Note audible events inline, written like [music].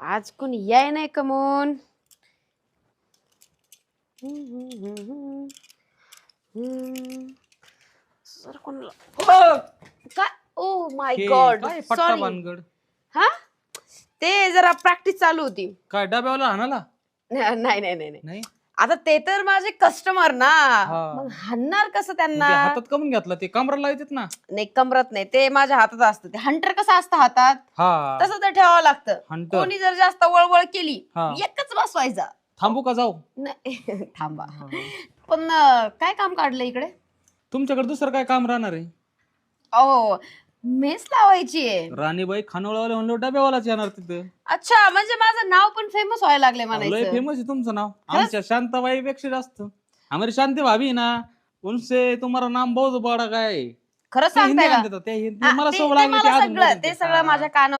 आज कोणी याय नाही कमून सर कोणाला! काय? ओ माय हे गॉड काय पट्टा सॉरी बानगड हा? ते जरा प्रॅक्टिस चालू होती. काय डब्यावाला नाही नाही नाही नाही. नाही? आता ते तर माझे कस्टमर ना. हा. मग हाणणार कसं मग त्यांना? हातात कमून घेतला ते कमराला येतात ना. नाही कमरत नाही ते माझ्या हातात असतं. ते हंटर कसं असतं हातात? हा. तसं ते ठेवावं लागतं. हंटर कोणी जर जास्त वळवळ केली हा. एकच बसवायचा. थांबू का जाऊ? नाही [laughs] थांबा. पण अं, काय काम काढलं इकडे? तुमच्याकडे दुसरं काय काम राहणार आहे? अहो मेस लावायची आहे. राणीबाई खानोळवाले म्हणलो डब्यावालाच येणार तिथं. अच्छा म्हणजे माझं नाव पण फेमस व्हायला लागले लय म्हणायचं. फेमस आहे तुमचं नाव. आमच्या शांताबाई पेक्षा जास्त. हमारी शांती भाभी ना. उनसे तुम्हारा नाम बहुत बड़ा काय. खरं ते हिंदी सांगताय का? म्हणतात, ते हिंदी- हा, मला ते- सवय ते लागली ते मला अजून सगळं बोलतात. ते सगळं हा. माझ्या कान